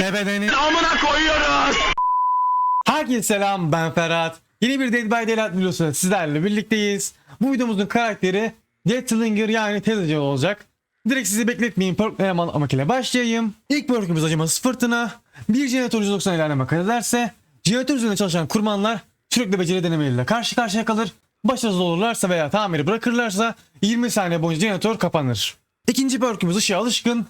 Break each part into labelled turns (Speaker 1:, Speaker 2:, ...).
Speaker 1: Bebedenin amına koyuyoruz. Herkese selam ben Ferhat. Yeni bir Dead by Daylight videosuyla sizlerle birlikteyiz. Bu videomuzun karakteri Deathlinger yani Tezgah olacak. Direkt sizi bekletmeyin perkleri anlamak ile başlayayım. İlk perkümüz acımasız fırtına. Bir jeneratör 190 ilerleme kat ederse jeneratör üzerinde çalışan kurmanlar sürekli beceri denemeleriyle karşı karşıya kalır. Başarısız olurlarsa veya tamiri bırakırlarsa 20 saniye boyunca jeneratör kapanır. İkinci perkümüz ışığa alışkın.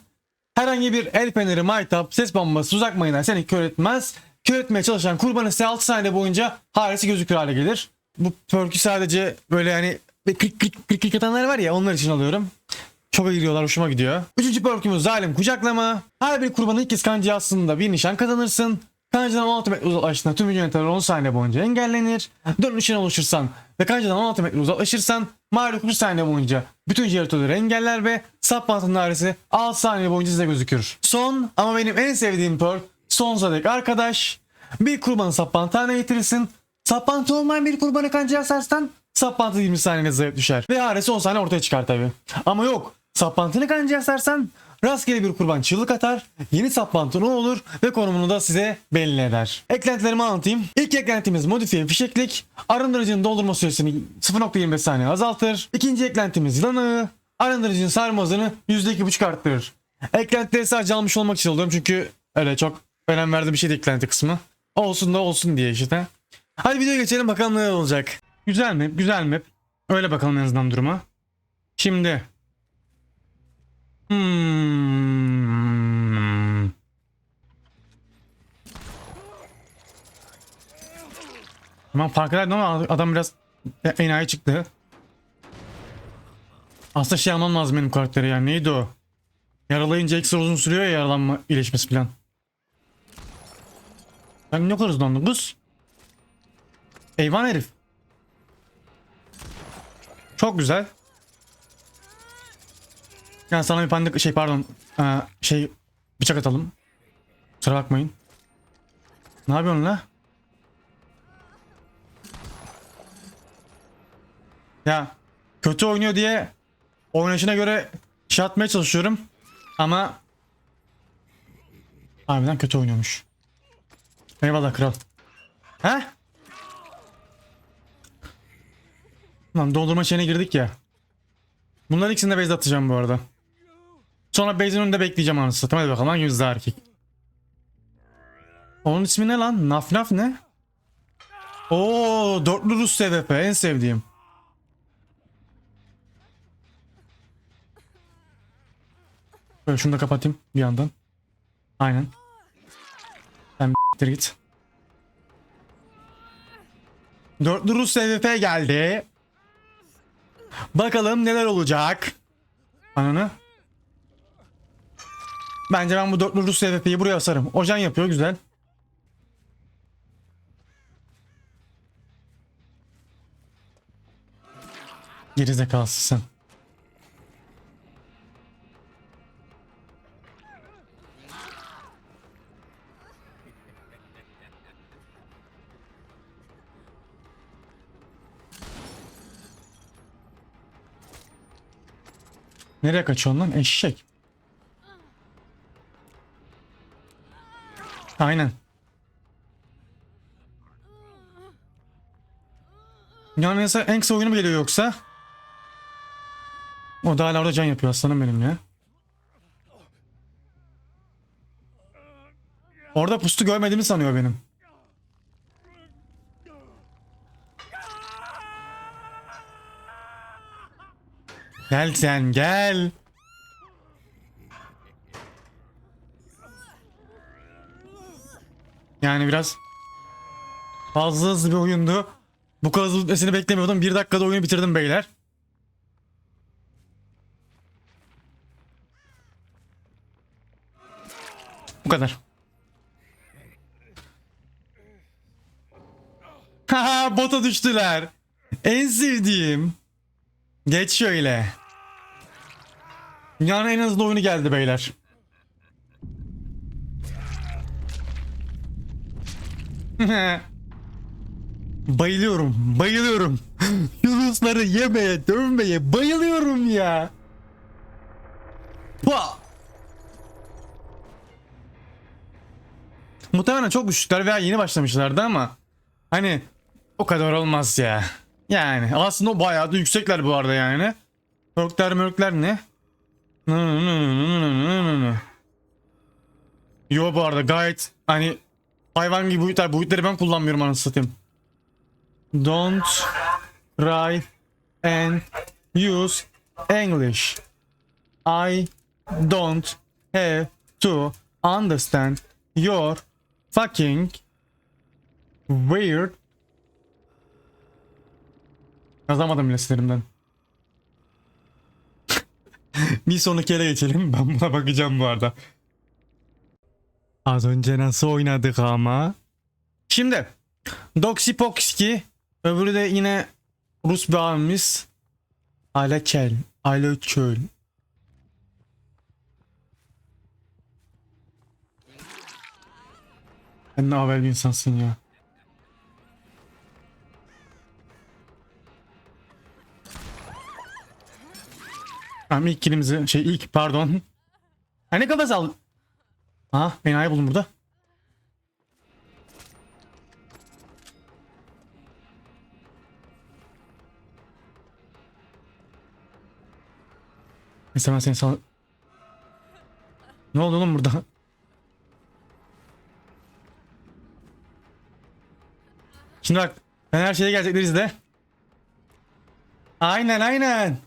Speaker 1: Herhangi bir el feneri, maytap, ses bombası, uzak mayına seni kör etmez. Kör etmeye çalışan kurban ise 6 saniye boyunca haresi gözükür hale gelir. Bu perkü sadece böyle hani klik klik klik klik atanlar var ya onlar için alıyorum. Çok giriyorlar hoşuma gidiyor. Üçüncü perkümüz zalim kucaklama. Her bir kurbanın ilk kez kancı aslında bir nişan kazanırsın. Kancıdan 16 metre uzaklaştığında tüm yönetmeler 10 saniye boyunca engellenir. 4 nişan oluşursan ve kancıdan 16 metre uzaklaşırsan Mario 40 saniye boyunca bütün jeneratörleri engeller ve sap bantının ağrısı 6 saniye boyunca size gözükür. Son ama benim en sevdiğim perk sonsuza dek arkadaş. Bir kurbanı sap bantı haline getirirsin. Sap bantı olmayan bir kurbanı kancaya asarsan sap bantı 20 saniyede zayıf düşer. Ve ağrısı 10 saniye ortaya çıkar tabi. Ama yok Saplantını kancaya asarsan rastgele bir kurban çığlık atar, yeni saplantı ne olur ve konumunu da size belli eder. Eklentilerimi anlatayım. İlk eklentimiz modifiye fişeklik. Arındırıcının doldurma süresini 0.25 saniye azaltır. İkinci eklentimiz yılan. Arındırıcının sarma hızını %2.5 arttırır. Eklentileri sadece almış olmak için alıyorum çünkü öyle çok önem verdiğim bir şey değil eklenti kısmı. Olsun da olsun diye işte. Hadi videoya geçelim bakalım neler olacak. Güzel mi? Güzel mi? Öyle bakalım en azından duruma. Şimdi Hmm. Tamam fark ederdim ama adam biraz enayi çıktı. Aslında şey almam lazım benim karakteri yani neydi o? Yaralayınca ekstra uzun sürüyor ya yaralanma iyileşmesi falan. Ben ne kadar hızlandım kız? Eyvan herif. Çok güzel. Yani sana bir pandik şey pardon ee, şey bıçak atalım. Kusura bakmayın. Ne yapıyorsun la? Ya kötü oynuyor diye oynayışına göre şey atmaya çalışıyorum. Ama harbiden kötü oynuyormuş. Eyvallah kral. He? Lan doldurma şeyine girdik ya. Bunların ikisini de base atacağım bu arada. Sonra base'in önünde bekleyeceğim anasını satayım. Hadi bakalım hangimiz daha erkek. Onun ismi ne lan? Naf naf ne? Oo, dörtlü Rus SVP en sevdiğim. Böyle şunu da kapatayım bir yandan. Aynen. Sen bir git. Dörtlü Rus SVP geldi. Bakalım neler olacak. Ananı. Bence ben bu dörtlü Rus SVP'yi buraya asarım. Ojan yapıyor güzel. Gerizekalısın. Nereye kaçıyorsun lan eşek? Aynen. Yani mesela en kısa oyunu mu geliyor yoksa? O da hala orada can yapıyor aslanım benim ya. Orada pustu görmediğimi sanıyor benim. Gel sen gel. Yani biraz fazla hızlı bir oyundu. Bu kadar hızlı bitmesini beklemiyordum. Bir dakikada oyunu bitirdim beyler. Bu kadar. Haha bota düştüler. En sevdiğim. Geç şöyle. Dünyanın en hızlı oyunu geldi beyler. bayılıyorum, bayılıyorum. Yunusları yemeye, dövmeye bayılıyorum ya. Pa! Muhtemelen çok düşükler veya yeni başlamışlardı ama hani o kadar olmaz ya. Yani aslında bayağı da yüksekler bu arada yani. Perkler mörkler ne? Yo bu arada gayet hani hayvan gibi boyutlar. Boyutları ben kullanmıyorum anasını satayım. Don't try and use English. I don't have to understand your fucking weird Yazamadım bile sinirimden. bir sonraki yere geçelim. Ben buna bakacağım bu arada. Az önce nasıl oynadık ama. Şimdi Doxypoxki öbürü de yine Rus bir abimiz. Aleçel. Aleçel. Sen ne haber bir insansın ya. Tamam ilk kilimizi şey ilk pardon. Ha ne kadar. Ha enayi buldum burada. Neyse ben seni sal... Ne oldu oğlum burada? Şimdi bak ben her şeye gelecekler de. Aynen aynen.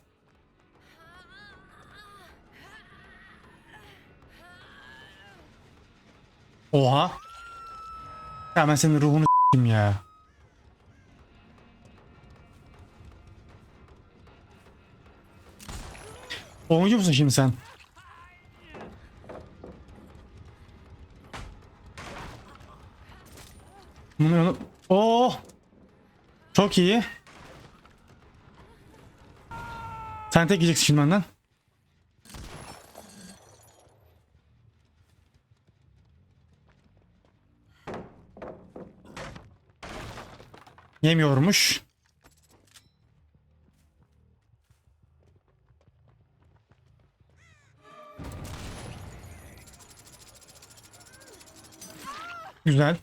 Speaker 1: Oha. Ya ben senin ruhunu s**eyim ya. Oyuncu musun şimdi sen? Bunu onu... Oh! Çok iyi. Sen tek yiyeceksin şimdi benden. Yemiyormuş. Güzel.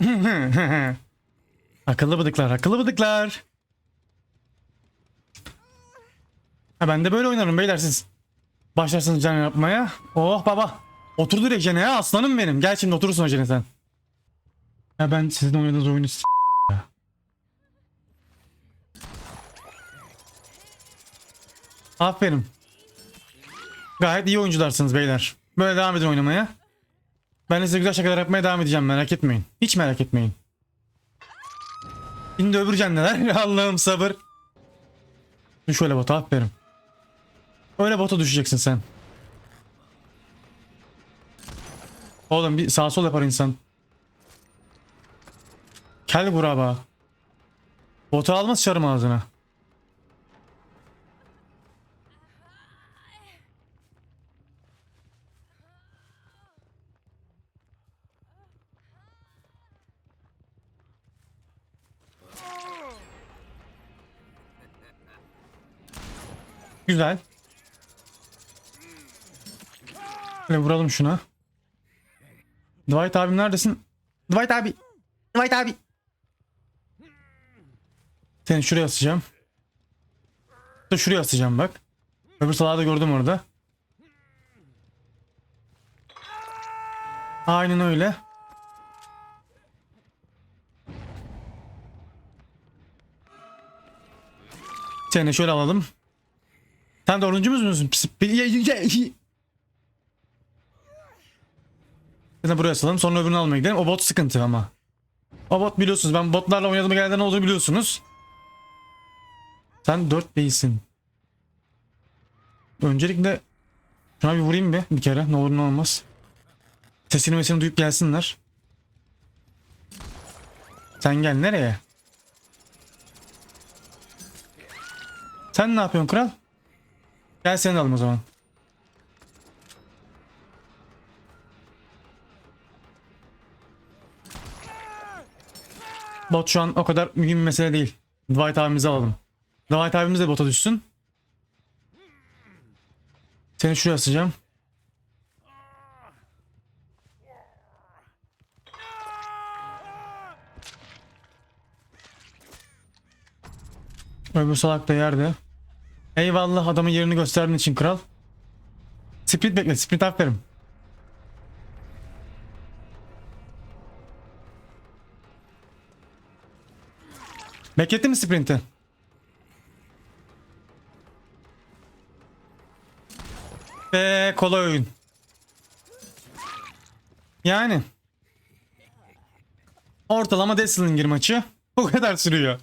Speaker 1: akıllı bıdıklar, akıllı bıdıklar. Ha ben de böyle oynarım beyler siz. Başlarsınız can yapmaya. Oh baba. Otur direkt Jene ya aslanım benim. Gel şimdi oturursun Jene sen. Ya ben sizin oynadığınız oyunu s-. Aferin. Gayet iyi oyuncularsınız beyler. Böyle devam edin oynamaya. Ben de size güzel şakalar yapmaya devam edeceğim merak etmeyin. Hiç merak etmeyin. Şimdi öbür cenneler. Allah'ım sabır. Şöyle bota aferin. Öyle bota düşeceksin sen. Oğlum bir sağ sol yapar insan. Kel kuraba. Botu almaz çarım ağzına. Güzel. Şöyle vuralım şuna. Dwight abim neredesin? Dwight abi. Dwight abi. Seni şuraya asacağım. Da şuraya asacağım bak. Öbür salağı da gördüm orada. Aynen öyle. Seni şöyle alalım. Sen dördüncümüz müsün? Pis- Biz buraya asalım sonra öbürünü almaya gidelim. O bot sıkıntı ama. O bot biliyorsunuz ben botlarla oynadığım geldiğinde ne olduğunu biliyorsunuz. Sen 4 değilsin. Öncelikle şuna bir vurayım bir, bir kere ne olur ne olmaz. Sesini mesini duyup gelsinler. Sen gel nereye? Sen ne yapıyorsun kral? Gel seni alalım o zaman. Bot şu an o kadar mühim bir mesele değil. Dwight abimizi alalım. Dwight abimiz de bota düşsün. Seni şuraya asacağım. Öbür salak da yerde. Eyvallah adamın yerini gösterdiğin için kral. Sprint bekle, sprint aferin. Beklettin mi sprinti? Ve kolay oyun. Yani. Ortalama Death Slinger maçı bu kadar sürüyor.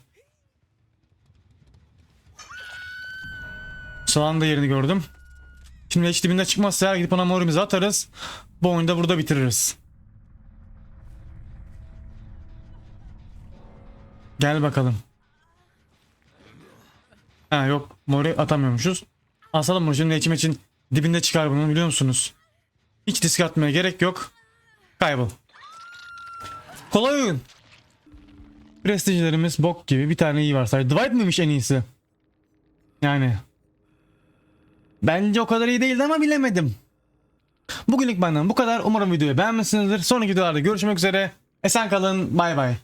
Speaker 1: Soğan da yerini gördüm. Şimdi hiç dibinde çıkmazsa eğer gidip ona morimizi atarız. Bu oyunu da burada bitiririz. Gel bakalım. Ha yok mori atamıyormuşuz. Asalım mı şimdi içim için dibinde çıkar bunu biliyor musunuz? Hiç risk atmaya gerek yok. Kaybol. Kolay oyun. Prestijlerimiz bok gibi bir tane iyi var sadece. Dwight mıymış en iyisi? Yani. Bence o kadar iyi değildi ama bilemedim. Bugünlük benden bu kadar. Umarım videoyu beğenmişsinizdir. Sonraki videolarda görüşmek üzere. Esen kalın. Bay bay.